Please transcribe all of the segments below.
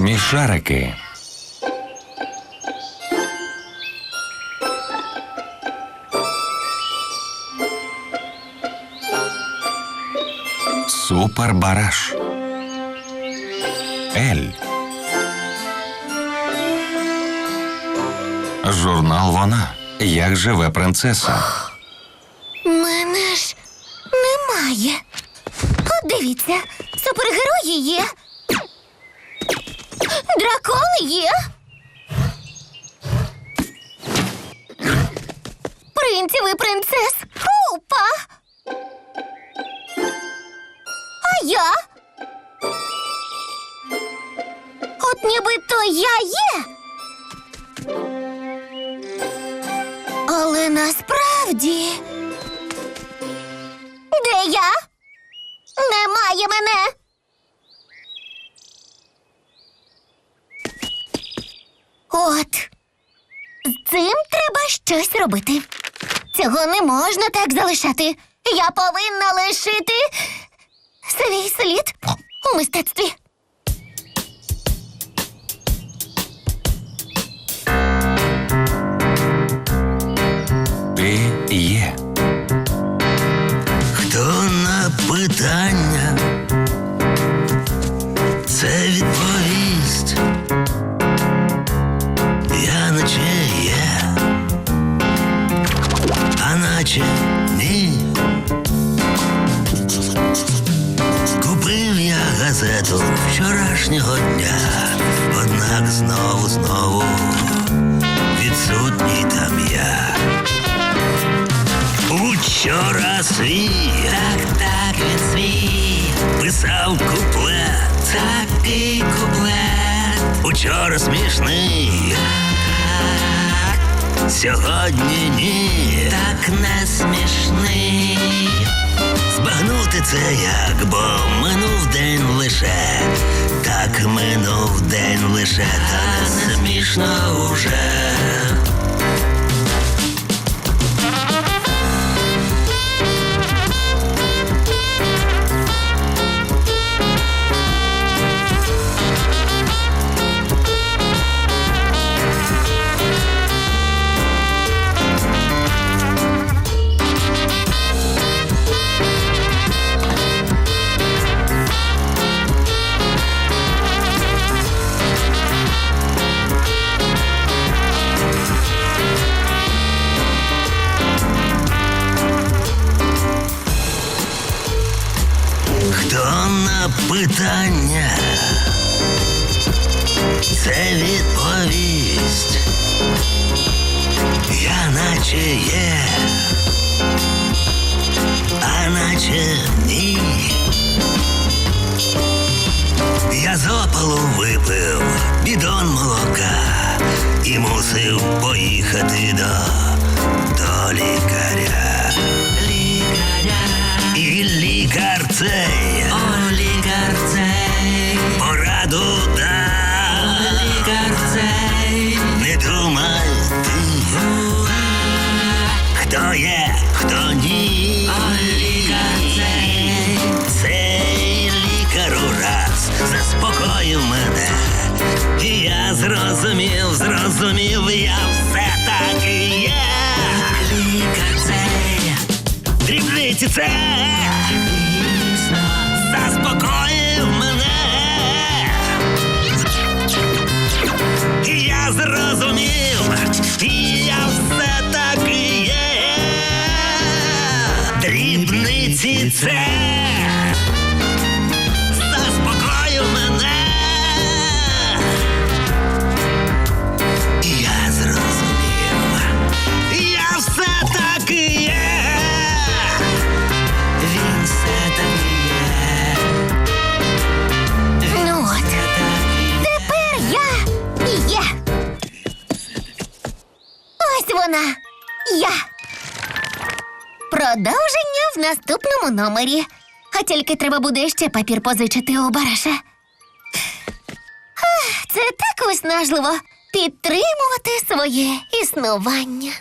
Смішарики. Супер бараш. Ель. Журнал Вона. Як живе принцеса. Мене ж немає. От дивіться, супергерої є. Дракони є. Принців і принцес купа. А я? От нібито я є. Але насправді. Де я? Немає мене. От. З цим треба щось робити. Цього не можна так залишати. Я повинна лишити свій слід у мистецтві. Ти є. Газету вчорашнього дня, однак знову знову відсутній там я. Учора свій, так, так, він свій, писав куплет, такий куплет. Учора смішний, сьогодні ні, так не смішний. Це як, бо минув день лише, так минув день лише, та не смішно уже. Хто на питання це відповість. Я наче є, а наче ні. Я з опалу випив бідон молока і мусив поїхати до, до лікаря. Лікаря. І лікар цей. Цей. Не думай ти. Хто є, хто ні. Цей. Лікар ураз заспокоїв мене. І я зрозумів, зрозумів, я все таки є. Лікар цей. Дрібниці це заспокоїв Дрібниці це заспокоїв мене. Я зрозумів, я все таки є. Він все таки є. Ну от. Тепер я є. Ось вона. Я. Продовження в наступному номері. А тільки треба буде ще папір позичити у бараша. Це так виснажливо підтримувати своє існування.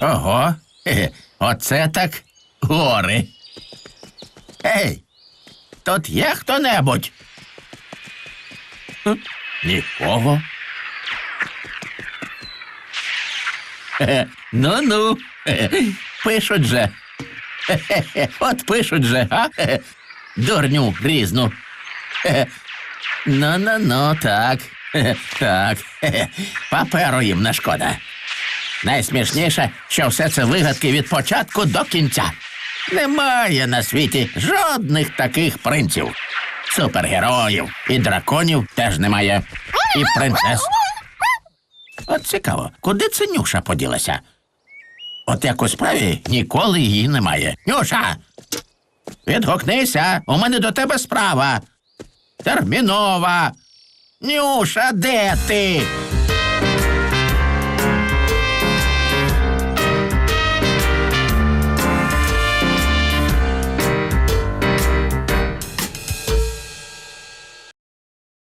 Ого, оце так гори. Ей, тут є хто-небудь? Нікого. Ну-ну, пишуть же. От пишуть же, а? Дурню різну. Ну-ну-ну, так. Так. Паперу їм не шкода. Найсмішніше, що все це вигадки від початку до кінця. Немає на світі жодних таких принців. Супергероїв і драконів теж немає. І принцес. От цікаво, куди це Нюша поділася? От як у справі ніколи її немає. Нюша! Відгукнися, у мене до тебе справа. Термінова. Нюша, де ти?